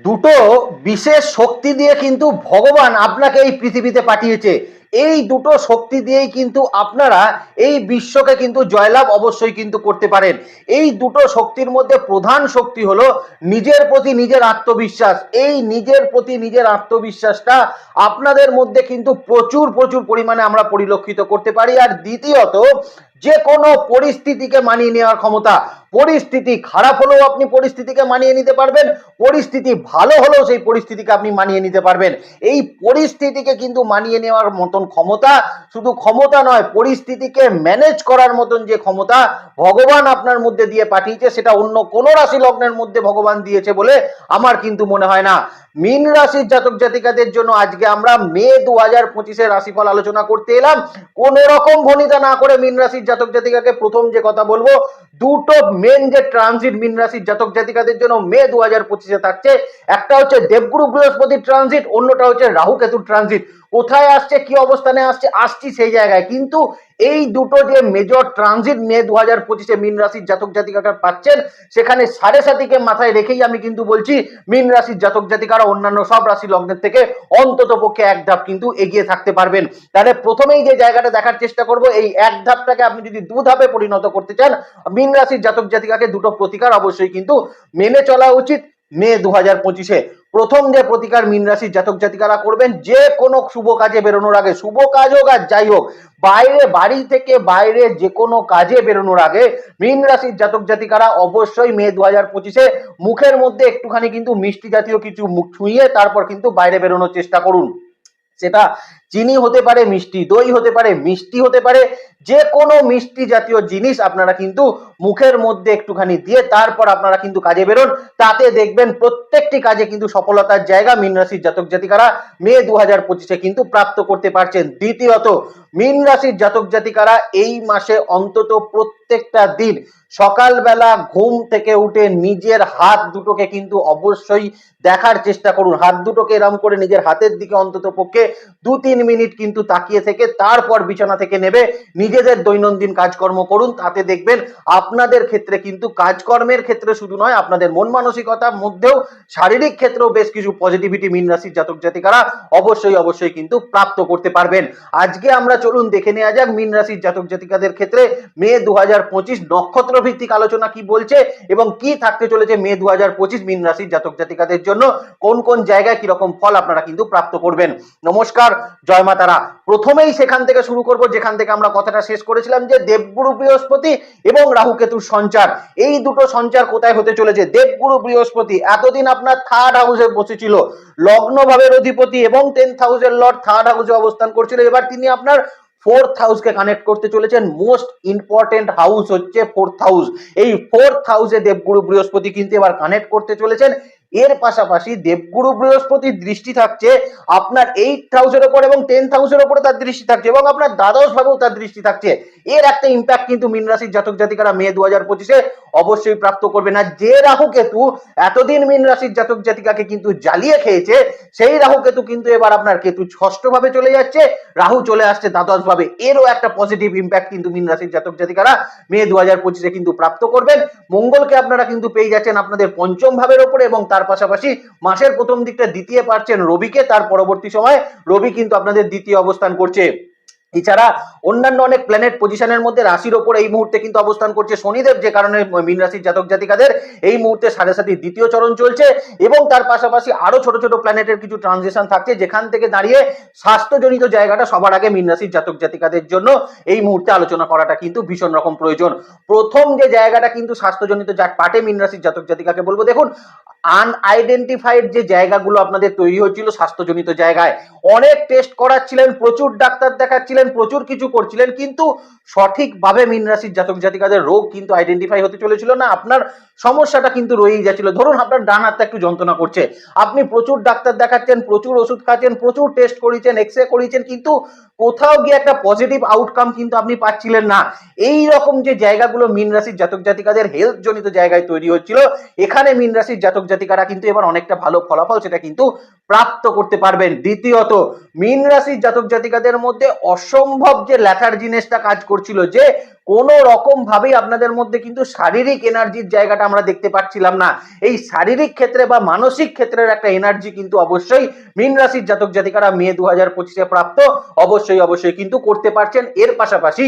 দুটো বিশেষ শক্তি দিয়ে কিন্তু ভগবান আপনাকে এই পৃথিবীতে পাঠিয়েছে। এই দুটো শক্তি দিয়েই কিন্তু আপনারা এই বিশ্বকে কিন্তু জয়লাভ অবশ্যই কিন্তু করতে পারেন। এই দুটো শক্তির মধ্যে প্রধান শক্তি হলো নিজের প্রতি নিজের আত্মবিশ্বাস। এই নিজের প্রতি নিজের আত্মবিশ্বাসটা আপনাদের মধ্যে কিন্তু প্রচুর প্রচুর পরিমাণে আমরা পরিলক্ষিত করতে পারি। আর দ্বিতীয়ত, যে কোনো পরিস্থিতিকে মানিয়ে নেওয়ার ক্ষমতা পরিস্থিতি খারাপ হলেও আপনি পরিস্থিতিকে মানিয়ে নিতে পারবেন, পরিস্থিতি ভালো হলেও সেই পরিস্থিতিকে আপনি মানিয়ে নিতে পারবেন। এই পরিস্থিতিকে কিন্তু মানিয়ে নেওয়ার মতন ক্ষমতা শুধু ক্ষমতা নয়, পরিস্থিতিকে ম্যানেজ করার মতন যে ক্ষমতা ভগবান আপনার মধ্যে দিয়ে পাঠিয়েছে, সেটা অন্য কোনো রাশি লগ্নের মধ্যে ভগবান দিয়েছে বলে আমার কিন্তু মনে হয় না। মীন রাশির জাতক জাতিকাদের জন্য আজকে আমরা মে দু হাজার পঁচিশের রাশিফল আলোচনা করতে এলাম। কোন রকম ভনিতা না করে মীন রাশির জাতক জাতিকাকে প্রথম যে কথা বলব, দুটো মেন যে ট্রানজিট মিন রাশির জাতক জাতিকাদের জন্য মে দু হাজার পঁচিশে থাকছে, একটা হচ্ছে দেবগুরু বৃহস্পতির ট্রানজিট অন্যটা হচ্ছে রাহু কেতুর ট্রানজিট কোথায় আসছে, কি অবস্থানে আসছে, আসছি সেই জায়গায়। কিন্তু এই দুটো যে মেজর ট্রানজিট মে দু হাজার পঁচিশে মীন রাশির জাতক জাতিকাটা পাচ্ছেন, সেখানে সাড়ে সাতিকে মাথায় রেখেই আমি কিন্তু বলছি, মীন রাশির জাতক জাতিকারা অন্যান্য সব রাশি লগ্নের থেকে অন্তত পক্ষে এক ধাপ কিন্তু এগিয়ে থাকতে পারবেন। তাহলে প্রথমেই যে জায়গাটা দেখার চেষ্টা করব, এই এক ধাপটাকে আপনি যদি দু ধাপে পরিণত করতে চান, মীন রাশির জাতক জাতিকাকে দুটো প্রতিকার অবশ্যই কিন্তু মেনে চলা উচিত। মে দু হাজার পঁচিশে প্রথম যে প্রতিকার মীন রাশির জাতক জাতিকারা করবেন, যে কোনো শুভ কাজে বেরোনোর আগে, শুভ কাজ হোক আর যাই হোক, বাইরে, বাড়ি থেকে বাইরে যে কোনো কাজে বেরোনোর আগে মীন রাশির জাতক জাতিকারা অবশ্যই মে দু হাজার পঁচিশে মুখের মধ্যে একটুখানি কিন্তু মিষ্টি জাতীয় কিছু মুখ ছুঁয়ে তারপর কিন্তু বাইরে বেরোনোর চেষ্টা করুন। সেটা চিনি হতে পারে, মিষ্টি দই হতে পারে, মিষ্টি হতে পারে যে কোনো মিষ্টি জাতীয় জিনিস আপনারা কিন্তু মুখের মধ্যে একটুখানি দিয়ে তারপর আপনারা কিন্তু কাজে বেরোন। তাতে দেখবেন প্রত্যেকটি কাজে কিন্তু সফলতার জায়গা মীন রাশির জাতক জাতিকারা মে দু হাজার পঁচিশে কিন্তু প্রাপ্ত করতে পারছেন। দ্বিতীয়ত, মীন রাশির জাতক জাতিকারা এই মাসে অন্তত প্রত্যেকটা দিন সকালবেলা ঘুম থেকে উঠে নিজের হাত দুটোকে কিন্তু অবশ্যই দেখার চেষ্টা করুন। হাত দুটোকে এরম করে নিজের হাতের দিকে অন্তত পক্ষে দু তিন মিনিট কিন্তু তাকিয়ে থেকে তারপর বিছানা থেকে নেবে, নিজেদের দৈনন্দিন কাজকর্ম করুন, তাতে দেখবেন আপনাদের ক্ষেত্রে কিন্তু কাজকর্মের ক্ষেত্রে শুধু নয়, আপনাদের মন মানসিকতার মধ্যেও শারীরিক ক্ষেত্রেও বেশ কিছু পজিটিভিটি মীন রাশির জাতক জাতিকারা অবশ্যই অবশ্যই কিন্তু প্রাপ্ত করতে পারবেন। আজকে আমরা চলুন দেখে নেওয়া যাক মীন রাশির জাতক জাতিকাদের ক্ষেত্রে মে দু হাজার পঁচিশ নক্ষত্র ভিত্তিক আলোচনা কি বলছে এবং কি থাকতে চলেছে মে দু মীন রাশির জাতক জাতিকাদের জন্য, কোন কোন জায়গায় কীরকম ফল আপনারা কিন্তু প্রাপ্ত করবেন। নমস্কার জয় মা তারা প্রথমেই সেখান থেকে শুরু করব, যেখান থেকে আমরা কথাটা শেষ করেছিলাম যে দেবগুরু বৃহস্পতি এবং রাহু কেতুর সঞ্চার। এই দুটো সঞ্চার কোথায় হতে চলেছে? দেবগুরু বৃহস্পতি, এতদিন আপনার থার্ড হাউসে বসেছিল লগ্ন ভাবের অধিপতি এবং টেন্থ হাউসের লর্ড থার্ড হাউসে অবস্থান করছিল। এবার তিনি আপনার ফোর্থ হাউসকে কানেক্ট করতে চলেছেন। মোস্ট ইম্পর্টেন্ট হাউস হচ্ছে ফোর্থ হাউস এই ফোর্থ হাউসে দেবগুরু বৃহস্পতি কিন্তু এবার কানেক্ট করতে চলেছেন। এর পাশাপাশি দেবগুরু বৃহস্পতির দৃষ্টি থাকছে আপনার এইট হাউসের ওপর এবং টেন হাউসের ওপরে তার দৃষ্টি থাকছে এবং আপনার দ্বাদশ ভাবেও তার দৃষ্টি থাকছে। এর একটা ইম্প্যাক্ট কিন্তু মিনরাশির জাতক জাতিকারা মে দু হাজার পঁচিশে অবশ্যই প্রাপ্ত করবে না। যে রাহু কেতু এতদিন মীন রাশির জাতক জাতিকাকে কিন্তু জ্বালিয়ে খেয়েছে, সেই রাহু কেতু কিন্তু এবার আপনার কেতু ষষ্ঠ ভাবে চলে যাচ্ছে, রাহু চলে আসছে দ্বাদশ ভাবে এরও একটা পজিটিভ ইম্প্যাক্ট কিন্তু মীন রাশির জাতক জাতিকারা মে দু হাজার পঁচিশে কিন্তু প্রাপ্ত করবেন। মঙ্গলকে আপনারা কিন্তু পেয়ে যাচ্ছেন আপনাদের পঞ্চম ভাবের ওপরে এবং তার পাশাপাশি মাসের প্রথম দিকটা দ্বিতীয় পারছেন রবিকে। তার পরবর্তী সময় রবি কিন্তু আপনাদের দ্বিতীয় অবস্থান করছে। এছাড়া অন্যান্য অনেক প্ল্যানেট পজিশনের মধ্যে রাশির ওপর এই মুহূর্তে কিন্তু অবস্থান করছে শনিদেব, যে কারণে মীন রাশির জাতক জাতিকাদের এই মুহূর্তে সাড়ে সাথী দ্বিতীয় চরণ চলছে এবং তার পাশাপাশি আরও ছোট ছোট প্ল্যানেটের কিছু ট্রানজিশন থাকছে, যেখান থেকে দাঁড়িয়ে স্বাস্থ্যজনিত জায়গাটা সবার আগে মীন রাশির জাতক জাতিকাদের জন্য এই মুহূর্তে আলোচনা করাটা কিন্তু ভীষণ রকম প্রয়োজন। প্রথম যে জায়গাটা কিন্তু স্বাস্থ্যজনিত যা পাটে মীন রাশির জাতক জাতিকাকে বলব, দেখুন আনআইডেন্টিফাইড যে জায়গাগুলো আপনাদের তৈরি হচ্ছিল স্বাস্থ্যজনিত জায়গায়, অনেক টেস্ট করাচ্ছিলেন, প্রচুর ডাক্তার দেখাচ্ছিলেন প্রচুর কিছু করছিলেন, কিন্তু সঠিকভাবে মিন রাশির জাতক জাতিকাদের রোগ কিন্তু আইডেন্টিফাই হতে চলেছিল না। আপনার সমস্যাটা কিন্তু রয়েই যাচ্ছিল। ধরুন আপনার ডান হাতটা একটু যন্ত্রণা করছে। আপনি প্রচুর ডাক্তার দেখাচ্ছেন, প্রচুর ওষুধ খাচ্ছেন, প্রচুর টেস্ট করিয়েছেন এক্স রে করিয়েছেন কিন্তু কোথাও গিয়ে একটা পজিটিভ আউটকাম কিন্তু আপনি পাচ্ছিলেন না। এই রকম যে জায়গাগুলো মিন রাশির জাতক জাতিকাদের হেলথ জনিত জায়গায় তৈরি হচ্ছিল, এখানে মিন রাশির জাতক জাতিকারা কিন্তু এবার অনেকটা ভালো ফলাফল সেটা কিন্তু প্রাপ্ত করতে পারবেন। দ্বিতীয়ত, মিন রাশির জাতক জাতিকাদের মধ্যে অসম্ভব যে ল্যাথার জিনিসটা কাজ করছিল যে কোনো রকম ভাবেই আপনাদের মধ্যে কিন্তু শারীরিক এনার্জির জায়গাটা আমরা দেখতে পাচ্ছিলাম না। এই শারীরিক ক্ষেত্রে বা মানসিক ক্ষেত্রের একটা এনার্জি কিন্তু অবশ্যই মিন রাশির জাতক জাতিকারা মে দু হাজার পঁচিশে প্রাপ্ত, অবশ্যই অবশ্যই কিন্তু করতে পারছেন। এর পাশাপাশি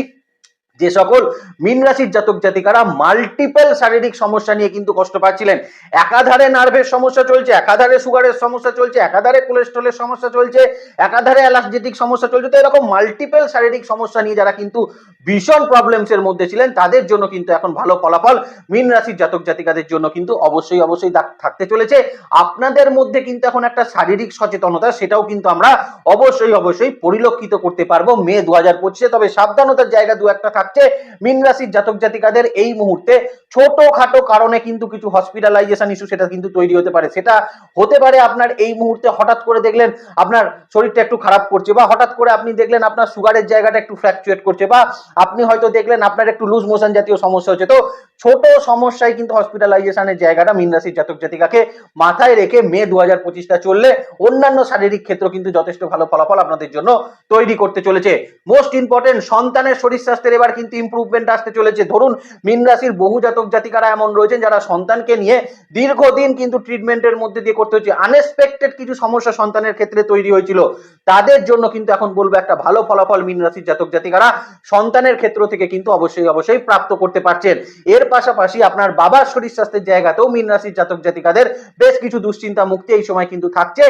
যে সকল মীন রাশির জাতক জাতিকারা মাল্টিপল শারীরিক সমস্যা নিয়ে কিন্তু কষ্ট পাচ্ছিলেন। একাধারে নার্ভের সমস্যা চলছে, একাধারে সুগারের সমস্যা চলছে, একাধারে কোলেস্ট্রলের সমস্যা চলছে, একাধারে অ্যালার্জেটিক সমস্যা চলছে। তো এরকম মাল্টিপল শারীরিক সমস্যা নিয়ে যারা কিন্তু ভীষণ প্রবলেমস এর মধ্যে ছিলেন, তাদের জন্য কিন্তু এখন ভালো ফলাফল মীন রাশির জাতক জাতিকাদের জন্য কিন্তু অবশ্যই অবশ্যই থাকতে চলেছে। আপনাদের মধ্যে কিন্তু এখন একটা শারীরিক সচেতনতা, সেটাও কিন্তু আমরা অবশ্যই অবশ্যই পরিলক্ষিত করতে পারব মে দু হাজার পঁচিশে। তবে সাবধানতার জায়গা দু একটা থাকছে। মীন রাশির জাতক জাতিকাদের এই মুহূর্তে ছোটখাটো কারণে কিন্তু কিছু হসপিটালাইজেশন ইস্যু সেটা কিন্তু তৈরি হতে পারে। সেটা হতে পারে আপনার এই মুহূর্তে হঠাৎ করে দেখলেন আপনার শরীরটা একটু খারাপ করছে বা হঠাৎ করে আপনি দেখলেন আপনার সুগারের জায়গাটা একটু ফ্ল্যাকচুয়েট করছে বা আপনি হয়তো দেখলেন আপনার একটু লুজ মোশন জাতীয় সমস্যা হচ্ছে। তো ছোট সমস্যায় কিন্তু হসপিটালাইজেশনের জায়গাটা মীন রাশির জাতক জাতিকাকে মাথায় রেখে মে দু হাজার পঁচিশটা চললে অন্যান্য শারীরিক ক্ষেত্র কিন্তু যথেষ্ট ভালো ফলাফল আপনাদের জন্য তৈরি করতে চলেছে। মোস্ট ইম্পর্টেন্ট সন্তানের শরীর স্বাস্থ্যের এবার কিন্তু ইম্প্রুভমেন্ট আসতে চলেছে। ধরুন, মীন রাশির বহু জাতক জাতিকারা এমন রয়েছেন যারা সন্তানকে নিয়ে দীর্ঘদিন কিন্তু ট্রিটমেন্টের মধ্যে দিয়ে করতে হচ্ছে। আনএক্সপেক্টেড কিছু সমস্যা সন্তানের ক্ষেত্রে তৈরি হয়েছিল। তাদের জন্য কিন্তু এখন বলব একটা ভালো ফলাফল মীন রাশির জাতক জাতিকারা সন্তানের ক্ষেত্র থেকে কিন্তু অবশ্যই অবশ্যই প্রাপ্ত করতে পারছেন। এর পাশাপাশি আপনার বাবার শরীর স্বাস্থ্যের জায়গাতেও মীন রাশির জাতক জাতিকাদের বেশ কিছু দুশ্চিন্তা মুক্তি এই সময় কিন্তু থাকছে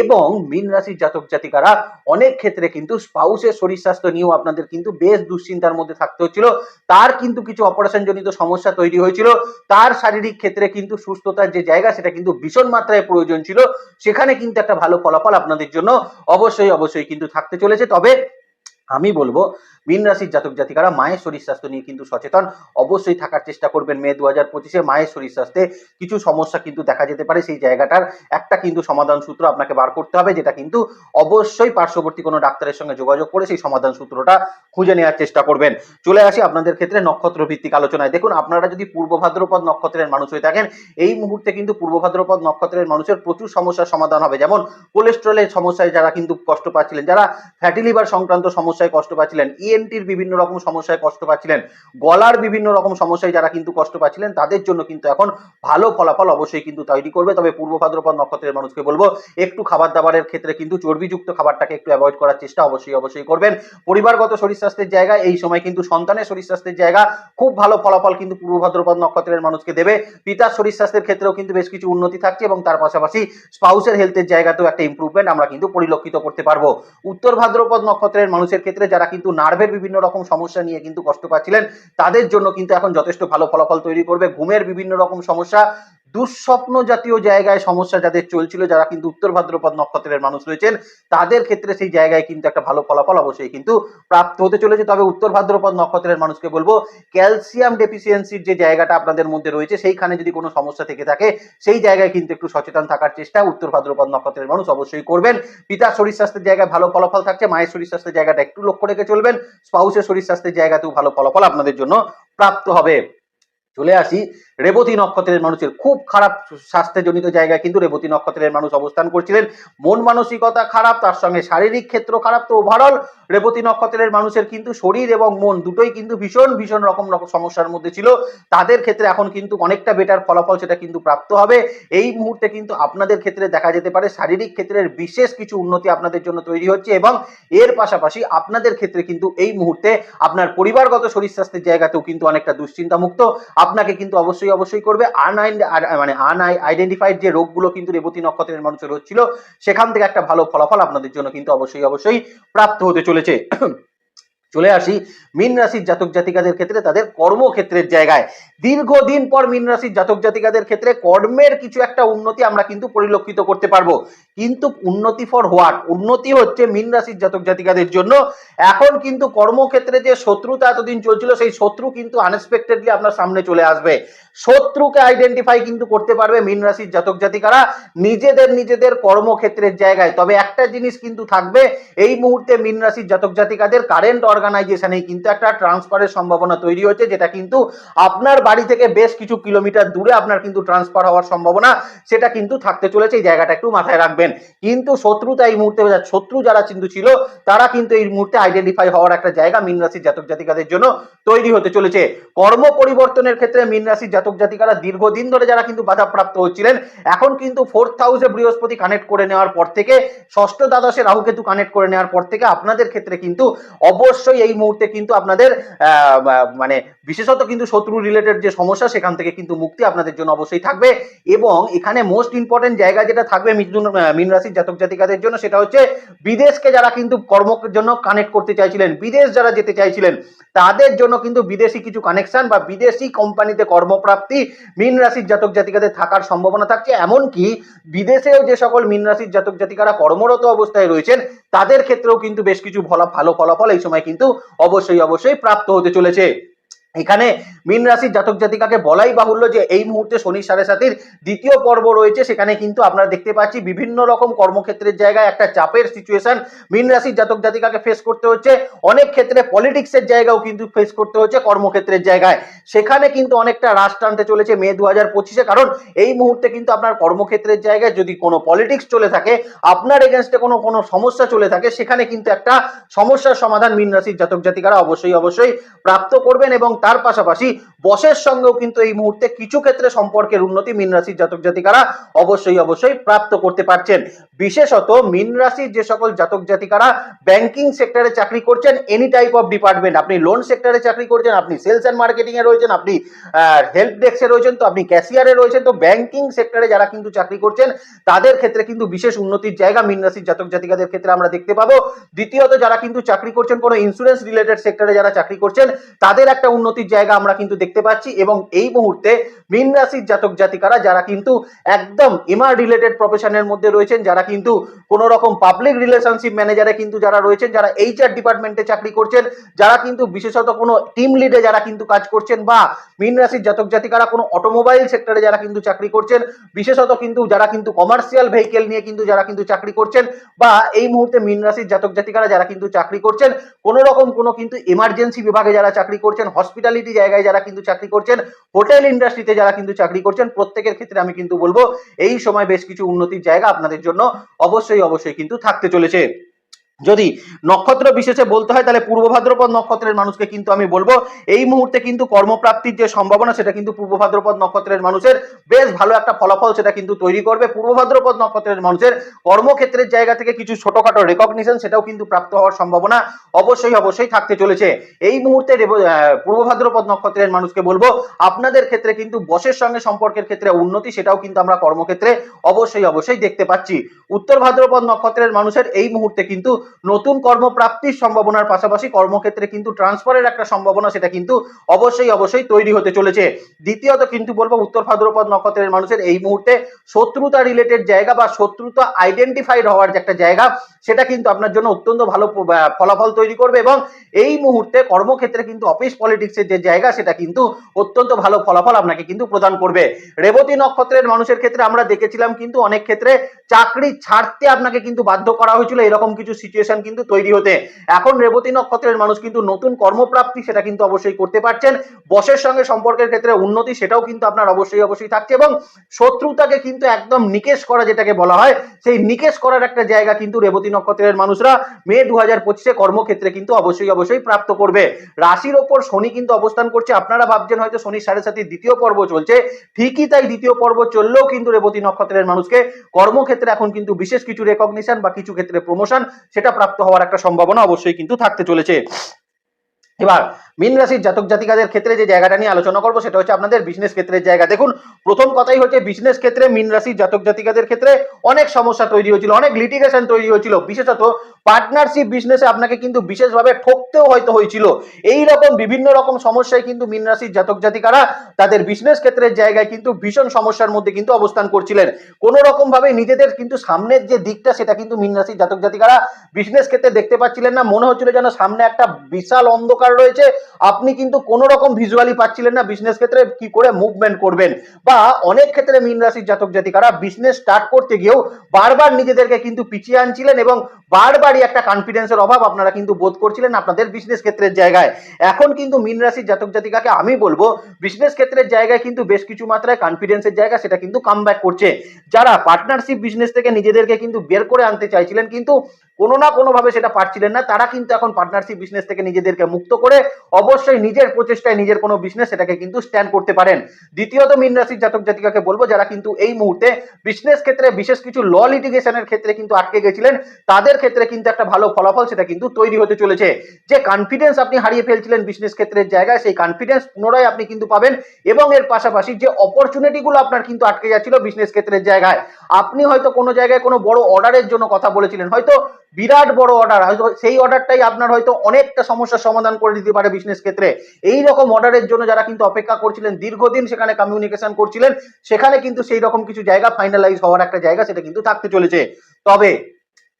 এবং মীন রাশির জাতক জাতিকারা অনেক ক্ষেত্রে কিন্তু স্পাউসের শরীর স্বাস্থ্য নিয়েও আপনাদের কিন্তু বেশ দুশ্চিন্তার মধ্যে থাকতে হচ্ছিল। তার কিন্তু কিছু অপারেশন জনিত সমস্যা তৈরি হয়েছিল। তার শারীরিক ক্ষেত্রে কিন্তু সুস্থতার যে জায়গা, সেটা কিন্তু ভীষণ মাত্রায় প্রয়োজন ছিল। সেখানে কিন্তু একটা ভালো ফলাফল আপনাদের জন্য অবশ্যই অবশ্যই কিন্তু থাকতে চলেছে। তবে আমি বলব মীন রাশির জাতক জাতিকারা মায়ের শরীর স্বাস্থ্য নিয়ে কিন্তু সচেতন। অবশ্যই থাকার চেষ্টা করবেন মে দু হাজার পঁচিশে। মায়ের শরীর স্বাস্থ্যে কিছু সমস্যা কিন্তু দেখা যেতে পারে। সেই জায়গাটার একটা কিন্তু সমাধান সূত্র আপনাকে বার করতে হবে, যেটা কিন্তু অবশ্যই পার্শ্ববর্তী কোনো ডাক্তারের সঙ্গে যোগাযোগ করে সেই সমাধান সূত্রটা খুঁজে নেওয়ার চেষ্টা করবেন। চলে আসি আপনাদের ক্ষেত্রে নক্ষত্র ভিত্তিক আলোচনায়। দেখুন, আপনারা যদি পূর্ব ভাদ্রপদ নক্ষত্রের মানুষ হয়ে থাকেন, এই মুহূর্তে কিন্তু পূর্ব ভাদ্রপদ নক্ষত্রের মানুষের প্রচুর সমস্যার সমাধান হবে। যেমন কোলেস্ট্রলের সমস্যায় যারা কিন্তু কষ্ট পাচ্ছিলেন, যারা ফ্যাটি লিভার সংক্রান্ত সমস্যায় কষ্ট পাচ্ছিলেন ইএনটির বিভিন্ন রকম সমস্যায় কষ্ট পাচ্ছিলেন, গলার বিভিন্ন রকম সমস্যায় যারা কিন্তু কষ্ট পাচ্ছিলেন, তাদের জন্য কিন্তু এখন ভালো ফলাফল অবশ্যই কিন্তু তৈরি করবে। তবে পূর্ব ভাদ্রপদ নক্ষত্রের মানুষকে বলব, একটু খাবার দাবারের ক্ষেত্রে কিন্তু চর্বিযুক্ত খাবারটাকে একটু অ্যাভয়েড করার চেষ্টা অবশ্যই অবশ্যই করবেন। পরিবারগত শরীর স্বাস্থ্যের জায়গা, এই সময় কিন্তু সন্তানের শরীর স্বাস্থ্যের জায়গা খুব ভালো ফলাফল কিন্তু পূর্ব ভাদ্রপদ নক্ষত্রের মানুষকে দেবে। পিতার শরীর স্বাস্থ্যের ক্ষেত্রেও কিন্তু বেশ কিছু উন্নতি থাকছে এবং তার পাশাপাশি স্পাউসের হেলথের জায়গাতেও একটা ইম্প্রুভমেন্ট আমরা কিন্তু পরিলক্ষিত করতে পারব। উত্তর ভাদ্রপদ নক্ষত্রের মানুষের ক্ষেত্রে যারা কিন্তু নার্ভের বিভিন্ন রকম সমস্যা নিয়ে কিন্তু কষ্ট পাচ্ছিলেন। তাদের জন্য কিন্তু এখন যথেষ্ট ভালো ফলাফল তৈরি করবে। ঘুমের বিভিন্ন রকম সমস্যা দুঃস্বপ্ন জাতীয় জায়গায় সমস্যা যাদের চলছিল, যারা কিন্তু উত্তর ভাদ্রপদ নক্ষত্রের মানুষ রয়েছেন, তাদের ক্ষেত্রে সেই জায়গায় কিন্তু একটা ভালো ফলাফল অবশ্যই কিন্তু প্রাপ্ত হতে চলেছে। তবে উত্তর ভাদ্রপদ নক্ষত্রের মানুষকে বলব, ক্যালসিয়াম ডেফিসিয়েন্সির যে জায়গাটা আপনাদের মধ্যে রয়েছে, সেইখানে যদি কোনো সমস্যা থেকে থাকে, সেই জায়গায় কিন্তু একটু সচেতন থাকার চেষ্টা উত্তর ভাদ্রপদ নক্ষত্রের মানুষ অবশ্যই করবেন। পিতার শরীর স্বাস্থ্যের জায়গায় ভালো ফলাফল থাকছে, মায়ের শরীর স্বাস্থ্যের জায়গাটা একটু লক্ষ্য রেখে চলবেন, স্পাউসের শরীর স্বাস্থ্যের জায়গাতেও ভালো ফলাফল আপনাদের জন্য প্রাপ্ত হবে। চলে আসি রেবতী নক্ষত্রের মানুষের খুব খারাপ স্বাস্থ্যজনিত জায়গায় কিন্তু রেবতী নক্ষত্রের মানুষ অবস্থান করছিলেন। মন মানসিকতা খারাপ, তার সঙ্গে শারীরিক ক্ষেত্র খারাপ। তো ওভারঅল রেবতী নক্ষত্রের মানুষের কিন্তু শরীর এবং মন দুটোই কিন্তু ভীষণ ভীষণ রকম রকম সমস্যার মধ্যে ছিল। তাদের ক্ষেত্রে এখন কিন্তু অনেকটা বেটার ফলাফল সেটা কিন্তু প্রাপ্ত হবে। এই মুহূর্তে কিন্তু আপনাদের ক্ষেত্রে দেখা যেতে পারে শারীরিক ক্ষেত্রের বিশেষ কিছু উন্নতি আপনাদের জন্য তৈরি হচ্ছে এবং এর পাশাপাশি আপনাদের ক্ষেত্রে কিন্তু এই মুহূর্তে আপনার পরিবারগত শরীর স্বাস্থ্যের জায়গাতেও কিন্তু অনেকটা দুশ্চিন্তা মুক্ত আপনাকে কিন্তু অবশ্যই অবশ্যই অবশ্যই করবে। আনআইন মানে আনআই আইডেন্টিফাইড যে রোগগুলো কিন্তু রেবতী নক্ষত্রের মানুষের হচ্ছিল, সেখান থেকে একটা ভালো ফলাফল আপনাদের জন্য কিন্তু অবশ্যই অবশ্যই প্রাপ্ত হতে চলেছে। চলে আসি মীন রাশির জাতক জাতিকাদের ক্ষেত্রে, তাদের কর্মক্ষেত্রের জায়গায়। দীর্ঘদিন পর মীন রাশির জাতক জাতিকাদের ক্ষেত্রে কর্মের কিছু একটা উন্নতি আমরা কিন্তু পরিলক্ষিত করতে পারব। কিন্তু উন্নতি ফর হোয়াট? উন্নতি হচ্ছে মীন রাশির জাতক জাতিকাদের জন্য। এখন কিন্তু কর্মক্ষেত্রে যে শত্রুতা এতদিন চলছিল, সেই শত্রু কিন্তু আনএক্সপেক্টেডলি আপনার সামনে চলে আসবে। শত্রুকে আইডেন্টিফাই কিন্তু করতে পারবে মীন রাশির জাতক জাতিকারা নিজেদের নিজেদের কর্মক্ষেত্রের জায়গায়। তবে একটা জিনিস কিন্তু থাকবে, এই মুহূর্তে মীন রাশির জাতক জাতিকাদের কারেন্ট অর্গানাইজেশনে কিন্তু একটা ট্রান্সফারের সম্ভাবনা তৈরি হচ্ছে যেটা কিন্তু আপনার বাড়ি থেকে বেশ কিছু কিলোমিটার দূরে আপনার কিন্তু ট্রান্সফার হওয়ার সম্ভাবনা সেটা কিন্তু থাকতে চলেছে। এই জায়গাটা একটু মাথায় রাখবেন। কিন্তু শত্রুতা এই মুহূর্তে শত্রু যারা কিন্তু ছিল, তারা কিন্তু এই মুহূর্তে আইডেন্টিফাই হওয়ার একটা জায়গা মীন রাশির জাতক জাতিকাদের জন্য তৈরি হতে চলেছে। কর্ম পরিবর্তনের ক্ষেত্রে মীন রাশির জাতক জাতিকারা দীর্ঘদিন ধরে যারা কিন্তু বাধাপ্রাপ্ত হচ্ছিলেন, এখন কিন্তু ফোর্থ হাউসে বৃহস্পতি কানেক্ট করে নেওয়ার পর থেকে ষষ্ঠ দ্বাদশে রাহুকেতু কানেক্ট করে নেওয়ার পর থেকে আপনাদের ক্ষেত্রে কিন্তু অবশ্যই এই মুহূর্তে কিন্তু আপনাদের মানে বিশেষত কিন্তু শত্রু রিলেটেড যে সমস্যা, সেখান থেকে কিন্তু মুক্তি আপনাদের জন্য অবশ্যই থাকবে। এবং এখানে মোস্ট ইম্পর্টেন্ট জায়গা যেটা থাকবে মিথুন মীন রাশির জাতক জাতিকাদের জন্য, সেটা হচ্ছে বিদেশকে যারা কিন্তু কর্মের জন্য কানেক্ট করতে চাইছিলেন, বিদেশ যারা যেতে চাইছিলেন, তাদের জন্য কিন্তু বিদেশি কিছু কানেকশন বা বিদেশি কোম্পানিতে কর্মপ্রাপ্তি মীন রাশির জাতক জাতিকাদের থাকার সম্ভাবনা থাকছে। এমনকি বিদেশেও যে সকল মীন রাশির জাতক জাতিকারা কর্মরত অবস্থায় রয়েছেন, তাদের ক্ষেত্রেও কিন্তু বেশ কিছু ভলা ভালো ফলাফল এই সময় কিন্তু অবশ্যই অবশ্যই প্রাপ্ত হতে চলেছে। এখানে মীন রাশির জাতক জাতিকাকে বলাই বাহুল্য যে এই মুহূর্তে শনি সাড়ে সাতির দ্বিতীয় পর্ব রয়েছে। সেখানে কিন্তু আমরা দেখতে পাচ্ছি বিভিন্ন রকম কর্মক্ষেত্রের জায়গায় একটা চাপের সিচুয়েশন মীন রাশির জাতক জাতিকাকে ফেস করতে হচ্ছে। অনেক ক্ষেত্রে পলিটিক্সের জায়গাও কিন্তু ফেস করতে হচ্ছে কর্মক্ষেত্রের জায়গায়। সেখানে কিন্তু অনেকটা রাশ টানতে চলেছে মে দু হাজার পঁচিশে। কারণ এই মুহূর্তে কিন্তু আপনার কর্মক্ষেত্রের জায়গায় যদি কোনো পলিটিক্স চলে থাকে, আপনার এগেনস্টে কোনো কোনো সমস্যা চলে থাকে, সেখানে কিন্তু একটা সমস্যার সমাধান মীন রাশির জাতক জাতিকারা অবশ্যই অবশ্যই প্রাপ্ত করবেন এবং তার পাশাপাশি বসের সঙ্গেও কিন্তু এই মুহূর্তে কিছু ক্ষেত্রে সম্পর্কের উন্নতি মীন রাশির জাতক জাতিকারা অবশ্যই অবশ্যই প্রাপ্ত করতে পারছেন। বিশেষত মীন রাশির যে সকল জাতক জাতিকারা ব্যাংকিং সেক্টরে চাকরি করছেন এনি টাইপ অফ ডিপার্টমেন্ট আপনি লোন সেক্টরে চাকরি করছেন, আপনি সেলস অ্যান্ড মার্কেটিং এ রয়েছেন, আপনি হেল্প ডেস্কে রয়েছেন, তো আপনি ক্যাশিয়ারে রয়েছেন, তো ব্যাংকিং সেক্টরে যারা কিন্তু চাকরি করছেন, তাদের ক্ষেত্রে কিন্তু বিশেষ উন্নতির জায়গা মীন রাশির জাতক জাতিকাদের ক্ষেত্রে আমরা দেখতে পাবো। দ্বিতীয়ত, যারা কিন্তু চাকরি করছেন কোনো ইন্স্যুরেন্স রিলেটেড সেক্টরে যারা চাকরি করছেন, তাদের একটা উন্নতির জায়গা আমরা কিন্তু দেখতে পাচ্ছি এবং এই মুহূর্তে মীন রাশির জাতক জাতিকারা যারা কিন্তু একদম এমআর রিলেটেড প্রফেশনের মধ্যে রয়েছেন, যারা কিন্তু কোনো রকম পাবলিক রিলেশনশিপ ম্যানেজারে কিন্তু যারা রয়েছেন, যারা এইচআর ডিপার্টমেন্টে চাকরি করছেন, যারা কিন্তু বিশেষত কোনো টিম লিডে যারা কিন্তু কাজ করছেন বা মীন রাশির জাতক জাতিকারা কোনো অটোমোবাইল সেক্টরে যারা কিন্তু চাকরি করছেন, বিশেষত কিন্তু যারা কিন্তু কমার্শিয়াল ভেহিকেল নিয়ে কিন্তু যারা কিন্তু চাকরি করছেন বা এই মুহূর্তে মীন রাশির জাতক জাতিকারা যারা কিন্তু চাকরি করছেন, কোনো রকম কোনো কিন্তু এমার্জেন্সি বিভাগে যারা চাকরি করছেন হসপিটালিটি জায়গায় যারা কিন্তু চাকরি করছেন। হোটেল ইন্ডাস্ট্রিতে যারা কিন্তু চাকরি করছেন, প্রত্যেকের ক্ষেত্রে আমি কিন্তু বলব, এই সময় বেশ কিছু উন্নতির জায়গা আপনাদের জন্য অবশ্যই অবশ্যই কিন্তু থাকতে চলেছে। যদি নক্ষত্র বিশেষে বলতে হয়, তাহলে পূর্ব ভাদ্রপদ নক্ষত্রের মানুষকে কিন্তু আমি বলব, এই মুহূর্তে কিন্তু কর্মপ্রাপ্তির যে সম্ভাবনা, সেটা কিন্তু পূর্ব ভাদ্রপদ নক্ষত্রের মানুষের বেশ ভালো একটা ফলাফল সেটা কিন্তু তৈরি করবে। পূর্ব ভাদ্রপদ নক্ষত্রের মানুষের কর্মক্ষেত্রের জায়গা থেকে কিছু ছোটখাটো রেকগনিশন সেটাও কিন্তু প্রাপ্ত হওয়ার সম্ভাবনা অবশ্যই অবশ্যই থাকতে চলেছে। এই মুহূর্তে পূর্ব ভাদ্রপদ নক্ষত্রের মানুষকে বলব, আপনাদের ক্ষেত্রে কিন্তু বসের সঙ্গে সম্পর্কের ক্ষেত্রে উন্নতি, সেটাও কিন্তু আমরা কর্মক্ষেত্রে অবশ্যই অবশ্যই দেখতে পাচ্ছি। উত্তর ভাদ্রপদ নক্ষত্রের মানুষের এই মুহূর্তে কিন্তু নতুন কর্মপ্রাপ্তির সম্ভাবনার পাশাপাশি কর্মক্ষেত্রে কিন্তু ট্রান্সফারের একটা সম্ভাবনা, সেটা কিন্তু অবশ্যই অবশ্যই তৈরি হতে চলেছে। দ্বিতীয়ত কিন্তু বলব, উত্তর ভাদ্রপদ নক্ষত্রের মানুষের এই মুহূর্তে শত্রুতা রিলেটেড জায়গা বা শত্রুতা আইডেন্টিফাইড হওয়ার যে একটা জায়গা, সেটা কিন্তু আপনার জন্য অত্যন্ত ভালো ফলাফল তৈরি করবে এবং এই মুহূর্তে কর্মক্ষেত্রে কিন্তু অফিস পলিটিক্সের যে জায়গা, সেটা কিন্তু অত্যন্ত ভালো ফলাফল আপনাকে কিন্তু প্রদান করবে। রেবতী নক্ষত্রের মানুষের ক্ষেত্রে আমরা দেখেছিলাম কিন্তু অনেক ক্ষেত্রে চাকরি ছাড়তে আপনাকে কিন্তু বাধ্য করা হয়েছিল, এরকম কিছু সিচুয়েশন কিন্তু তৈরি হতে। এখন রেবতী নক্ষত্রের মানুষ কিন্তু নতুন কর্মপ্রাপ্তি সেটা কিন্তু অবশ্যই করতে পারছেন। বসের সঙ্গে সম্পর্কের ক্ষেত্রে উন্নতি সেটাও কিন্তু আপনার অবশ্যই অবশ্যই থাকছে এবং শত্রুতাকে কিন্তু একদম নিকেশ করা যেটাকে বলা হয়, সেই নিকেশ করার একটা জায়গা কিন্তু রেবতী নক্ষত্রের মানুষরা মে দু হাজার পঁচিশে কর্মক্ষেত্রে কিন্তু অবশ্যই অবশ্যই প্রাপ্ত করবে। রাশির ওপর শনি কিন্তু অবস্থান করছে। আপনারা ভাবছেন হয়তো শনি সাড়ে সাতির দ্বিতীয় পর্ব চলছে। ঠিকই তাই দ্বিতীয় পর্ব চললেও কিন্তু রেবতী নক্ষত্রের মানুষকে কর্মক্ষেত্রে এখন কিন্তু বিশেষ কিছু রেকগনিশন বা কিছু ক্ষেত্রে প্রমোশন সেটা প্রাপ্ত হওয়ার একটা সম্ভাবনা অবশ্যই কিন্তু থাকতে চলেছে। এবার, মীন রাশির জাতক জাতিকাদের ক্ষেত্রে যে জায়গাটা নিয়ে আলোচনা করব, সেটা হচ্ছে আপনাদের বিজনেস ক্ষেত্রের জায়গা। দেখুন, প্রথম কথাই হচ্ছে বিজনেস ক্ষেত্রে মীন রাশির জাতক জাতিকাদের ক্ষেত্রে অনেক সমস্যা তৈরি হয়েছিল, অনেক লিটিগেশন তৈরি হয়েছিল। বিশেষত পার্টনারশিপ বিজনেসে আপনাকে কিন্তু বিশেষভাবে ঠকতেও হয়তো হয়েছিল। এই রকম বিভিন্ন রকম সমস্যায় কিন্তু মীন রাশির জাতক জাতিকারা তাদের বিজনেস ক্ষেত্রের জায়গায় কিন্তু ভীষণ সমস্যার মধ্যে কিন্তু অবস্থান করছিলেন। কোনো রকম ভাবে নিজেদের কিন্তু সামনের যে দিকটা, সেটা কিন্তু মীন রাশির জাতক জাতিকারা বিজনেস ক্ষেত্রে দেখতে পাচ্ছিলেন না। মনে হচ্ছিল যেন সামনে একটা বিশাল অন্ধকার অন্ধকার রয়েছে, আপনি কিন্তু কোনো রকম ভিজুয়ালি পাচ্ছিলেন না বিজনেস ক্ষেত্রে কি করে মুভমেন্ট করবেন। বা অনেক ক্ষেত্রে মীন রাশির জাতক জাতিকারা বিজনেস স্টার্ট করতে গিয়েও বারবার নিজেদেরকে কিন্তু পিছিয়ে আনছিলেন এবং বারবারই একটা কনফিডেন্সের অভাব আপনারা কিন্তু বোধ করছিলেন আপনাদের বিজনেস ক্ষেত্রের জায়গায়। এখন কিন্তু মীন রাশির জাতক জাতিকাকে আমি বলব বিজনেস ক্ষেত্রের জায়গায় কিন্তু বেশ কিছু মাত্রায় কনফিডেন্সের জায়গা সেটা কিন্তু কাম করছে। যারা পার্টনারশিপ বিজনেস থেকে নিজেদেরকে কিন্তু বের করে আনতে চাইছিলেন কিন্তু কোনো না কোনো ভাবে সেটা পারছিলেন না, তারা কিন্তু এখন পার্টনারশিপ বিজনেস থেকে নিজেদেরকে মুক্ত করে অবশ্যই নিজের প্রচেষ্টায় নিজের কোনো বিজনেস সেটাকে কিন্তু স্ট্যান্ড করতে পারেন। দ্বিতীয়ত মীন রাশির জাতক জাতিকাকে বলব, যারা কিন্তু এই মুহূর্তে বিজনেস ক্ষেত্রে বিশেষ কিছু ল লিটিগেশনের ক্ষেত্রে কিন্তু আটকে গেছিলেন, তাদের ক্ষেত্রে কিন্তু একটা ভালো ফলাফল সেটা কিন্তু তৈরি হতে চলেছে। যে কনফিডেন্স আপনি হারিয়ে ফেলছিলেন বিজনেস ক্ষেত্রের জায়গায়, সেই কনফিডেন্স পুনরায় আপনি কিন্তু পাবেন এবং এর পাশাপাশি যে অপরচুনিটিগুলো আপনার কিন্তু আটকে যাচ্ছিল বিজনেস ক্ষেত্রের জায়গায়, আপনি হয়তো কোনো জায়গায় কোনো বড় অর্ডারের জন্য কথা বলেছিলেন, হয়তো বিরাট বড় অর্ডার হয়তো সেই অর্ডারটাই আপনার হয়তো অনেকটা সমস্যার সমাধান করে দিতে পারে বিজনেস ক্ষেত্রে। এই রকম অর্ডারের জন্য যারা কিন্তু অপেক্ষা করছিলেন, দীর্ঘদিন সেখানে কমিউনিকেশন করছিলেন, সেখানে কিন্তু সেই রকম কিছু জায়গা ফাইনালাইজ হওয়ার একটা জায়গা সেটা কিন্তু থাকতে চলেছে। তবে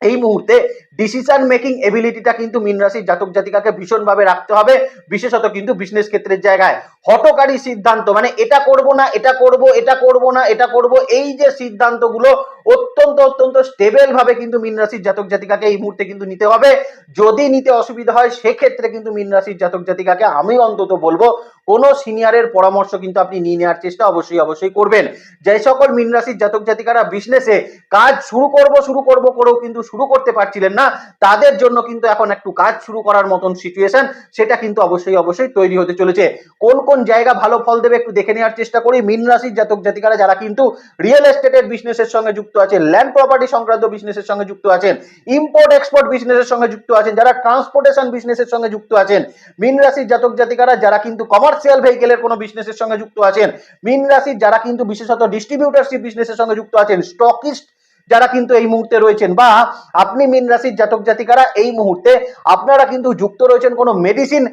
এই মুহূর্তে ডিসিশন মেকিং এবিলিটিটা কিন্তু মীন রাশির জাতক জাতিকাকে ভীষণভাবে রাখতে হবে, বিশেষত কিন্তু বিজনেস ক্ষেত্রের জায়গায়। হটকারী সিদ্ধান্ত মানে এটা করব না, এটা করব এটা করব না, এটা করব, এই যে সিদ্ধান্তগুলো অত্যন্ত অত্যন্ত স্টেবল ভাবে কিন্তু মীন রাশির জাতক জাতিকাকে এই মুহূর্তে কিন্তু নিতে হবে। যদি নিতে অসুবিধা হয়, সেক্ষেত্রে কিন্তু মীন রাশির জাতক জাতিকাকে আমি অন্তত বলব, কোন সিনিয়রের পরামর্শ কিন্তু আপনি নিয়ে নেওয়ার চেষ্টা অবশ্যই অবশ্যই করবেন। যে সকল মীন রাশির জাতক জাতিকারা বিজনেসে কাজ শুরু করব শুরু করব করেও কিন্তু শুরু করতে পারছিলেন না, তাদের জন্য কিন্তু এখন একটু কাজ শুরু করার মতন সিচুয়েশন সেটা কিন্তু অবশ্যই অবশ্যই তৈরি হতে চলেছে। কোন কোন জায়গা ভালো ফল দেবে একটু দেখে নেওয়ার চেষ্টা করি। মীন রাশির জাতক জাতিকারা যারা কিন্তু রিয়েল এস্টেটের বিজনেসের সঙ্গে যুক্ত আছেন ল্যান্ড প্রপার্টি সংক্রান্ত বিজনেসের সঙ্গে যুক্ত আছেন ইম্পোর্ট এক্সপোর্ট বিজনেসের সঙ্গে যুক্ত আছেন, যারা ট্রান্সপোর্টেশন বিজনেসের সঙ্গে যুক্ত আছেন, মিন রাশির জাতক জাতিকারা, যারা কিন্তু কমার্শিয়াল ভেহিকেলের কোনো বিজনেসের সঙ্গে যুক্ত আছেন, মিন রাশির যারা কিন্তু বিশেষত ডিস্ট্রিবিউটারশিপ বিজনেসের সঙ্গে যুক্ত আছেন স্টকিস্ট যারা কিন্তু এই মুহূর্তে রয়েছেন বা আপনি মীন রাশির জাতক জাতিকারা এই মুহূর্তে, আপনারা কিন্তু যুক্ত রয়েছেন কোনো মেডিসিন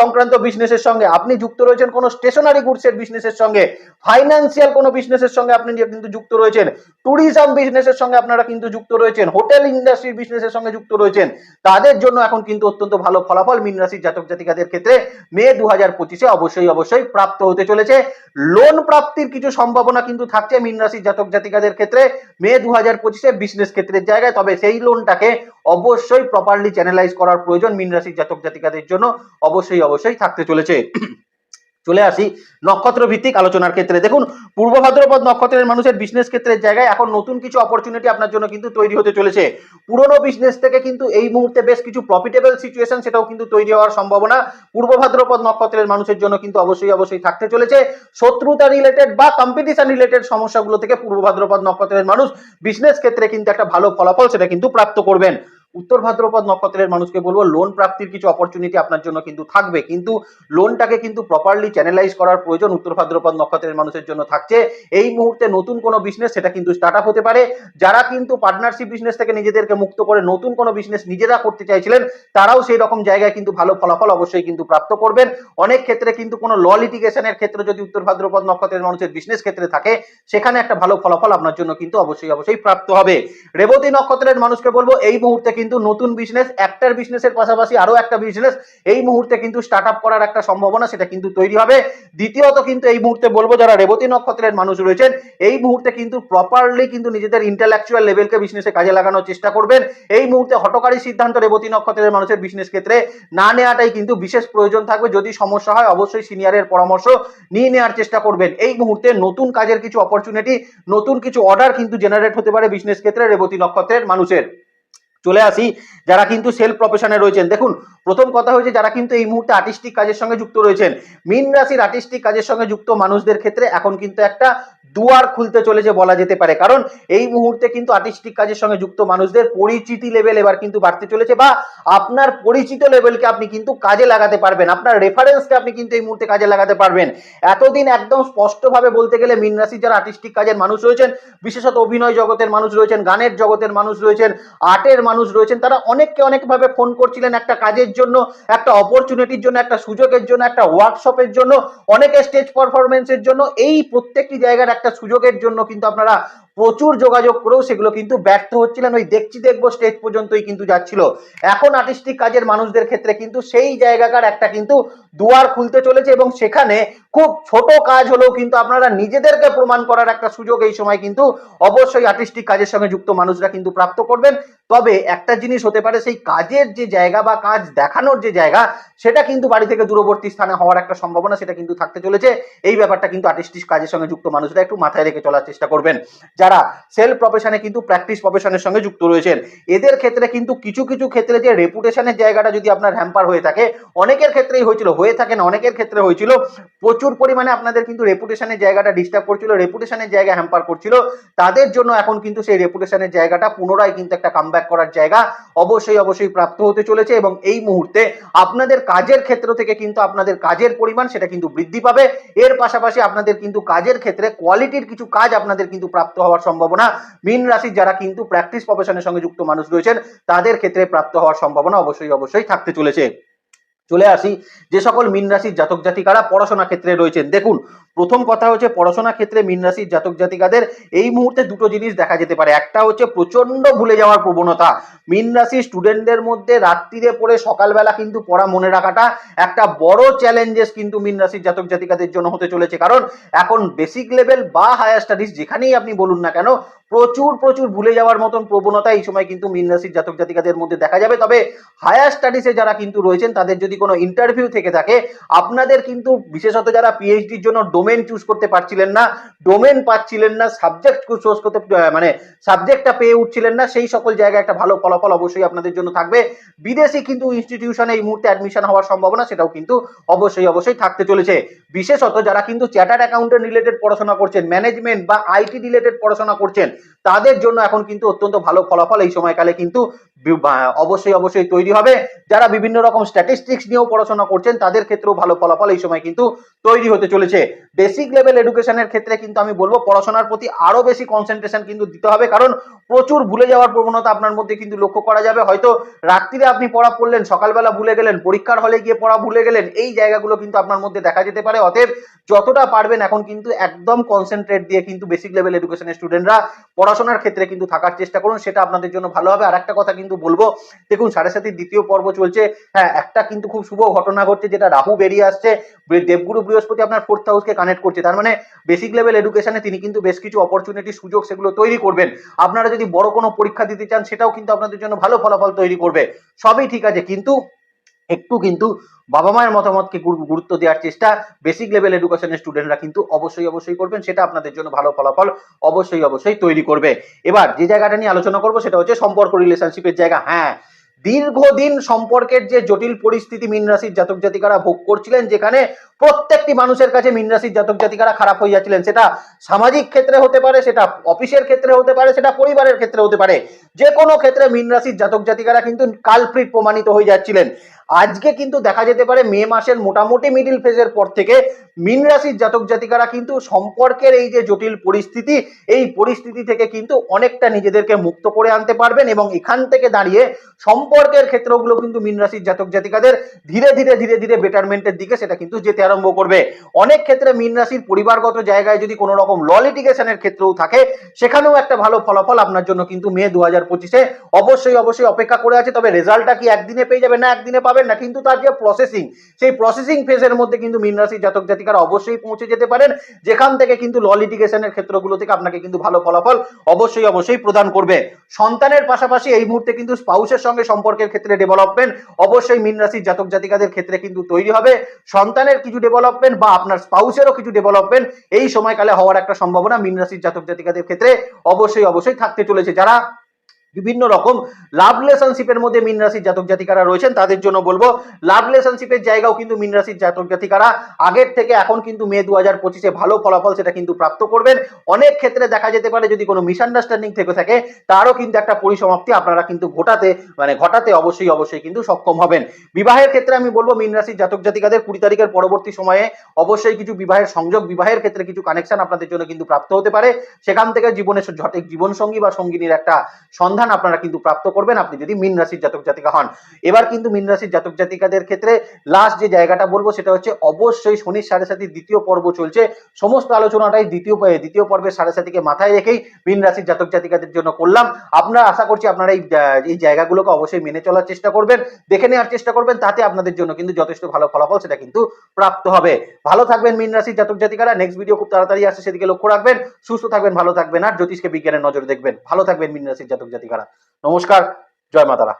সংক্রান্ত বিজনেসের সঙ্গে। আপনি যুক্ত রয়েছেন কোনো স্টেশনারি গুডসের বিজনেসের সঙ্গে। ফাইন্যান্সিয়াল কোনো বিজনেসের সঙ্গে আপনি কিন্তু যুক্ত রয়েছেন। ট্যুরিজম বিজনেসের সঙ্গে আপনারা কিন্তু যুক্ত রয়েছেন। হোটেল ইন্ডাস্ট্রির বিজনেসের সঙ্গে যুক্ত রয়েছেন। তাদের জন্য এখন কিন্তু অত্যন্ত ভালো ফলাফল মীন রাশির জাতক জাতিকাদের ক্ষেত্রে মে দু হাজার পঁচিশে অবশ্যই অবশ্যই প্রাপ্ত হতে চলেছে। লোন প্রাপ্তির কিছু সম্ভাবনা কিন্তু থাকছে মীন রাশির জাতক জাতিকাদের ক্ষেত্রে। মে দু হাজার হাজার পঁচিশে বিজনেস ক্ষেত্রের জায়গায়, তবে সেই লোনটাকে অবশ্যই প্রপারলি চ্যানেলাইজ করার প্রয়োজন মিন রাশির জাতক জাতিকাদের জন্য। অবশ্যই অবশ্যই থাকতে চলেছে। চলে আসি নক্ষত্র ভিত্তিক আলোচনার ক্ষেত্রে। দেখুন, পূর্ব ভাদ্রপদ নক্ষত্রের মানুষের বিজনেস ক্ষেত্রের জায়গায় এখন নতুন কিছু অপরচুনিটি আপনার জন্য কিন্তু তৈরি হতে চলেছে। পুরনো বিজনেস থেকে কিন্তু এই মুহূর্তে বেশ কিছু প্রফিটেবল সিচুয়েশন সেটাও কিন্তু তৈরি হওয়ার সম্ভাবনা। পূর্ব ভাদ্রপদ নক্ষত্রের মানুষের জন্য কিন্তু অবশ্যই অবশ্যই থাকতে চলেছে। শত্রুতা রিলেটেড বা কম্পিটিশন রিলেটেড সমস্যাগুলো থেকে পূর্ব ভাদ্রপদ নক্ষত্রের মানুষ বিজনেস ক্ষেত্রে কিন্তু একটা ভালো ফলাফল সেটা কিন্তু প্রাপ্ত করবেন। উত্তর ভাদ্রপদ নক্ষত্রের মানুষকে বলব লোন প্রাপ্তির কিছু অপরচুনিটি আপনার জন্য কিন্তু থাকবে। কিন্তু লোনটাকে কিন্তু প্রপারলি চ্যানেলাইজ করার প্রয়োজন উত্তর ভাদ্রপদ নক্ষত্রের মানুষের জন্য থাকছে। এই মুহূর্তে নতুন কোনো বিজনেস সেটা কিন্তু স্টার্ট হতে পারে। যারা কিন্তু পার্টনারশিপ বিজনেস থেকে নিজেদেরকে মুক্ত করে নতুন কোনো বিজনেস নিজেরা করতে চাইছিলেন, তারাও সেই রকম জায়গায় কিন্তু ভালো ফলাফল অবশ্যই কিন্তু প্রাপ্ত করবেন। অনেক ক্ষেত্রে কিন্তু কোনো ল লিটিগেশনের ক্ষেত্রে যদি উত্তর ভাদ্রপদ নক্ষত্রের মানুষের বিজনেস ক্ষেত্রে থাকে, সেখানে একটা ভালো ফলাফল আপনার জন্য কিন্তু অবশ্যই অবশ্যই প্রাপ্ত হবে। রেবতী নক্ষত্রের মানুষকে বলব, এই মুহূর্তে কিন্তু নতুন বিজনেস একটার বিজনেসের পাশাপাশি আরও একটা বিজনেস এই মুহূর্তে কিন্তু স্টার্ট আপ করার একটা সম্ভাবনা সেটা কিন্তু তৈরি হবে। দ্বিতীয়ত কিন্তু এই মুহূর্তে বলব, যারা রেবতী নক্ষত্রের মানুষ রয়েছেন, এই মুহূর্তে কিন্তু প্রপারলি কিন্তু নিজেদের ইন্টেলেকচুয়াল লেভেলকে বিজনেসে কাজে লাগানোর চেষ্টা করবেন। এই মুহূর্তে হটকারী সিদ্ধান্ত রেবতী নক্ষত্রের মানুষের বিজনেস ক্ষেত্রে না নেওয়াটাই কিন্তু বিশেষ প্রয়োজন থাকবে। যদি সমস্যা হয়, অবশ্যই সিনিয়রের পরামর্শ নিয়ে নেওয়ার চেষ্টা করবেন। এই মুহূর্তে নতুন কাজের কিছু অপরচুনিটি নতুন কিছু অর্ডার কিন্তু জেনারেট হতে পারে বিজনেস ক্ষেত্রে রেবতী নক্ষত্রের মানুষের। চলে আসি যারা কিন্তু সেলফ প্রফেশনে রয়েছেন। দেখুন প্রথম কথা হয়েছে যারা কিন্তু এই মুহূর্তে আর্টিস্টিক কাজের সঙ্গে যুক্ত রয়েছেন। মিন রাশির আর্টিস্টিক কাজের সঙ্গে যুক্ত মানুষদের ক্ষেত্রে এখন কিন্তু একটা দুয়ার খুলতে চলেছে বলা যেতে পারে। কারণ এই মুহূর্তে কিন্তু আর্টিস্টিক কাজের সঙ্গে যুক্ত মানুষদের পরিচিতি লেভেল এবার কিন্তু বাড়তে চলেছে বা আপনার পরিচিত লেভেলকে আপনি কিন্তু কাজে লাগাতে পারবেন। আপনার রেফারেন্সকে আপনি কিন্তু এই মুহূর্তে কাজে লাগাতে পারবেন। এতদিন একদম স্পষ্টভাবে বলতে গেলে মিন রাশির যারা আর্টিস্টিক কাজের মানুষ রয়েছেন, বিশেষত অভিনয় জগতের মানুষ রয়েছেন, গানের জগতের মানুষ রয়েছেন আর্টের মানুষ রয়েছেন, তারা অনেককে অনেকভাবে ফোন করছিলেন একটা কাজের জন্য, একটা অপরচুনিটির জন্য, একটা সুযোগের জন্য, একটা ওয়ার্কশপের জন্য, অনেকে স্টেজ পারফরমেন্সের জন্য, এই প্রত্যেকটি জায়গার একটা সুযোগের জন্য কিন্তু আপনারা প্রচুর যোগাযোগ করেও সেগুলো কিন্তু ব্যর্থ হচ্ছিলেন। ওই দেখছি দেখব স্টেজ পর্যন্তই কিন্তু যাচ্ছিল। এখন আর্টিস্টিক কাজের মানুষদের ক্ষেত্রে কিন্তু সেই জায়গাকার একটা কিন্তু দুয়ার খুলতে চলেছে এবং সেখানে খুব ছোট কাজ হলেও কিন্তু আপনারা নিজেদেরকে প্রমাণ করার একটা সুযোগ এই সময় কিন্তু অবশ্যই আর্টিস্টিক কাজের সঙ্গে যুক্ত মানুষরা কিন্তু প্রাপ্ত করবেন। তবে একটা জিনিস হতে পারে সেই কাজের যে জায়গা বা কাজ দেখানোর যে জায়গা সেটা কিন্তু বাড়ি থেকে দূরবর্তী স্থানে হওয়ার একটা সম্ভাবনা সেটা কিন্তু থাকতে চলেছে। এই ব্যাপারটা কিন্তু আর্টিস্টিক কাজের সঙ্গে যুক্ত মানুষরা একটু মাথায় রেখে চলার চেষ্টা করবেন। যারা সেলফ প্রফেশনে কিন্তু প্র্যাকটিস প্রফেশনের সঙ্গে যুক্ত রয়েছেন, এদের ক্ষেত্রে কিন্তু কিছু কিছু ক্ষেত্রে যে রেপুটেশনের জায়গাটা যদি আপনার হ্যাম্পার হয়ে থাকে, অনেকের ক্ষেত্রেই হয়েছিল, হয়ে থাকে না, অনেকের ক্ষেত্রে হয়েছিল। প্রচুর পরিমাণে আপনাদের কিন্তু রেপুটেশনের জায়গাটা ডিস্টার্ব করছিল রেপুটেশনের জায়গা হ্যাম্পার করছিল। তাদের জন্য এখন কিন্তু সেই রেপুটেশনের জায়গাটা পুনরায় কিন্তু একটা কামব্যাক করার জায়গা অবশ্যই অবশ্যই প্রাপ্ত হতে চলেছে এবং এই মুহূর্তে আপনাদের কাজের ক্ষেত্র থেকে কিন্তু আপনাদের কাজের পরিমাণ সেটা কিন্তু বৃদ্ধি পাবে। এর পাশাপাশি আপনাদের কিন্তু কাজের ক্ষেত্রে কোয়ালিটির কিছু কাজ আপনাদের কিন্তু প্রাপ্ত হওয়ার সম্ভাবনা। মীন রাশির যারা কিন্তু প্র্যাকটিস প্রফেশনের সঙ্গে যুক্ত মানুষ রয়েছেন, তাদের ক্ষেত্রে প্রাপ্ত হওয়ার সম্ভাবনা অবশ্যই অবশ্যই থাকতে চলেছে। চলে আসি, যে সকল মিন রাশির জাতক জাতিকারা পড়াশোনা ক্ষেত্রে রয়েছেন। দেখুন প্রথম কথা হচ্ছে পড়াশোনা ক্ষেত্রে মীন রাশির জাতক জাতিকাদের এই মুহূর্তে দুটো জিনিস দেখা যেতে পারে। একটা হচ্ছে প্রচণ্ড ভুলে যাওয়ার প্রবণতা। মীন রাশির স্টুডেন্টদের মধ্যে রাত্রিরে পড়ে সকালবেলা কিন্তু পড়া মনে রাখাটা একটা বড় চ্যালেঞ্জেস কিন্তু মীন রাশির জাতক জাতিকাদের জন্য হতে চলেছে। কারণ এখন বেসিক লেভেল বা হায়ার স্টাডিজ যেখানেই আপনি বলুন না কেন, প্রচুর প্রচুর ভুলে যাওয়ার মতন প্রবণতা এই সময় কিন্তু মীন রাশির জাতক জাতিকাদের মধ্যে দেখা যাবে। তবে হায়ার স্টাডিজে যারা কিন্তু রয়েছেন, তাদের যদি কোনো ইন্টারভিউ থেকে থাকে, আপনাদের কিন্তু বিশেষত যারা পিএইচডির জন্য ডোমেন চুজ করতে পারছিলেন না ডোমেন পাচ্ছিলেন না সাবজেক্ট চুজ করতে মানে সাবজেক্টটা পেয়ে উঠছিলেন না, সেই সকল জায়গায় একটা ভালো ফলাফল অবশ্যই আপনাদের জন্য থাকবে। বিদেশি কিন্তু ইনস্টিটিউশনে এই মুহূর্তে অ্যাডমিশন হওয়ার সম্ভাবনা, সেটাও কিন্তু অবশ্যই অবশ্যই থাকতে চলেছে। বিশেষত যারা কিন্তু চ্যাটার্ড অ্যাকাউন্টেন্ট রিলেটেড পড়াশোনা করছেন ম্যানেজমেন্ট বা আইটি রিলেটেড পড়াশোনা করছেন তাদের জন্য এখন কিন্তু অত্যন্ত ভালো ফলাফল এই সময়কালে কিন্তু অবশ্যই অবশ্যই তৈরি হবে। যারা বিভিন্ন রকম স্ট্যাটিস্টিক্স নিয়েও পড়াশোনা করছেন, তাদের ক্ষেত্রেও ভালো ফলাফল এই সময় কিন্তু তৈরি হতে চলেছে। বেসিক লেভেল এডুকেশনের ক্ষেত্রে কিন্তু আমি বলব, পড়াশোনার প্রতি আরও বেশি কনসেন্ট্রেশন কিন্তু দিতে হবে। কারণ প্রচুর ভুলে যাওয়ার প্রবণতা আপনার মধ্যে কিন্তু লক্ষ্য করা যাবে। হয়তো রাত্রিরে আপনি পড়া পড়লেন, সকালবেলা ভুলে গেলেন, পরীক্ষার হলে গিয়ে পড়া ভুলে গেলেন, এই জায়গাগুলো কিন্তু আপনার মধ্যে দেখা যেতে পারে। অতএব যতটা পারবেন এখন কিন্তু একদম কনসেন্ট্রেট দিয়ে কিন্তু বেসিক লেভেল এডুকেশনের স্টুডেন্টরা পড়াশোনার ক্ষেত্রে কিন্তু থাকার চেষ্টা করুন, সেটা আপনাদের জন্য ভালো হবে। আর একটা কথা কিন্তু বলব, দেখুন সাড়ে সাথে দ্বিতীয় পর্ব চলছে। হ্যাঁ একটা কিন্তু খুব শুভ ঘটনা ঘটছে, যেটা রাহু বেরিয়ে আসছে। দেবগুরু বৃহস্পতি আপনার ফোর্থ হাউসকে কানেক্ট করছে। তার মানে বেসিক লেভেল এডুকেশনে তিনি কিন্তু বেশ কিছু অপরচুনিটি সুযোগ সেগুলো তৈরি করবেন। আপনারা যদি বড় কোনো পরীক্ষা দিতে চান, সেটাও কিন্তু আপনাদের জন্য ভালো ফলাফল তৈরি করবে। সবই ঠিক আছে, কিন্তু একটু কিন্তু বাবা মায়ের মতামতকে গুরুত্ব দেওয়ার চেষ্টা বেসিক লেভেল এডুকেশনের স্টুডেন্টরা কিন্তু অবশ্যই অবশ্যই করবেন। সেটা আপনাদের জন্য ভালো ফলাফল অবশ্যই অবশ্যই তৈরি করবে। এবার যে জায়গাটা নিয়ে আলোচনা করব সেটা হচ্ছে সম্পর্ক রিলেশনশিপের জায়গা। হ্যাঁ দীর্ঘদিন সম্পর্কের যে জটিল পরিস্থিতি মীন রাশির জাতক জাতিকারা ভোগ করছিলেন, যেখানে প্রত্যেকটি মানুষের কাছে মীন রাশির জাতক জাতিকারা খারাপ হয়ে যাচ্ছিলেন, সেটা সামাজিক ক্ষেত্রে হতে পারে, সেটা অফিসের ক্ষেত্রে হতে পারে, সেটা পরিবারের ক্ষেত্রে হতে পারে। যে কোনো ক্ষেত্রে মীন রাশির জাতক জাতিকারা কিন্তু কালপ্রিট প্রমাণিত হয়ে যাচ্ছিলেন। আজকে কিন্তু দেখা যেতে পারে মে মাসের মোটামুটি মিডিল ফেজের পর থেকে মীন রাশির জাতক জাতিকারা কিন্তু সম্পর্কের এই যে জটিল পরিস্থিতি, এই পরিস্থিতি থেকে কিন্তু অনেকটা নিজেদেরকে মুক্ত করে আনতে পারবেন এবং এখান থেকে দাঁড়িয়ে সম্পর্কের ক্ষেত্রগুলো কিন্তু মীন রাশির জাতক জাতিকাদের ধীরে ধীরে ধীরে ধীরে বেটারমেন্টের দিকে সেটা কিন্তু যেতে আরম্ভ করবে। অনেক ক্ষেত্রে মীন রাশির পরিবারগত জায়গায় যদি কোনো রকম ল লিটিগেশনের ক্ষেত্রেও থাকে, সেখানেও একটা ভালো ফলাফল আপনার জন্য কিন্তু মে দু হাজার পঁচিশে অবশ্যই অবশ্যই অপেক্ষা করে আছে, তবে রেজাল্টটা কি একদিনে পেয়ে যাবে না একদিনে পাবেন না, কিন্তু তার যে প্রসেসিং সেই প্রসেসিং ফেজের মধ্যে কিন্তু মীন রাশির জাতক জাতিকারা অবশ্যই পৌঁছে যেতে পারেন। যেখান থেকে কিন্তু ল লিটিগেশনের ক্ষেত্রগুলো থেকে আপনাকে কিন্তু ভালো ফলাফল অবশ্যই অবশ্যই প্রদান করবে। সন্তানের পাশাপাশি এই মুহূর্তে কিন্তু স্পাউসের সঙ্গে সম্পর্কের ক্ষেত্রে ডেভেলপমেন্ট অবশ্যই মীন রাশির জাতক জাতিকাদের ক্ষেত্রে কিন্তু তৈরি হবে। সন্তানের কিছু ডেভেলপমেন্ট বা আপনার স্পাউসেরও কিছু ডেভেলপমেন্ট এই সময়কালে হওয়ার একটা সম্ভাবনা মীন রাশির জাতক জাতিকাদের ক্ষেত্রে অবশ্যই অবশ্যই থাকতে চলেছে। যারা বিভিন্ন রকম লাভ রিলেশনশিপের মধ্যে মীন রাশির জাতক জাতিকারা রয়েছেন, তাদের জন্য বলব, লাভ রিলেশনশিপের জায়গাও কিন্তু মীন রাশির জাতক জাতিকারা আগের থেকে এখন কিন্তু মে দু হাজার পঁচিশে ভালো ফলাফল সেটা কিন্তু প্রাপ্ত করবেন। অনেক ক্ষেত্রে দেখা যেতে পারে যদি কোনো মিসআন্ডারস্ট্যান্ডিং থেকে থাকে, তারও কিন্তু একটা পরিসমাপ্তি আপনারা কিন্তু ঘটাতে মানে ঘটাতে অবশ্যই অবশ্যই কিন্তু সক্ষম হবেন। বিবাহের ক্ষেত্রে আমি বলব, মিন রাশির জাতক জাতিকাদের কুড়ি তারিখের পরবর্তী সময়ে অবশ্যই কিছু বিবাহের সংযোগ, বিবাহের ক্ষেত্রে কিছু কানেকশন আপনাদের জন্য কিন্তু প্রাপ্ত হতে পারে। সেখান থেকে জীবনের জীবনসঙ্গী বা সঙ্গিনীর একটা সন্ধান প্রতিদান আপনারা কিন্তু প্রাপ্ত করবেন, আপনি যদি মিন রাশির জাতক জাতিকা হন। এবার কিন্তু মিন রাশির জাতক জাতিকাদের ক্ষেত্রে লাস্ট যে জায়গাটা বলব, সেটা হচ্ছে অবশ্যই শনির সাড়ে সাথীর দ্বিতীয় পর্ব চলছে। সমস্ত আলোচনাটাই দ্বিতীয় দ্বিতীয় পর্বের সাড়ে সাথীকে মাথায় রেখেই মিন রাশির জাতক জাতিকাদের জন্য করলাম। আপনারা আশা করছি আপনারা এই এই জায়গাগুলোকে অবশ্যই মেনে চলার চেষ্টা করবেন, দেখে নেওয়ার চেষ্টা করবেন, তাতে আপনাদের জন্য কিন্তু যথেষ্ট ভালো ফলাফল সেটা কিন্তু প্রাপ্ত হবে। ভালো থাকবেন মিন রাশির জাতক জাতিকারা নেক্সট ভিডিও খুব তাড়াতাড়ি আসছে, সেদিকে লক্ষ্য রাখবেন। সুস্থ থাকবেন, ভালো থাকবেন, আর জ্যোতিষকে বিজ্ঞানের নজর দেখবেন। ভালো থাকবেন মিন রাশির জাতক জাতিকারা নমস্কার জয় মাতারা।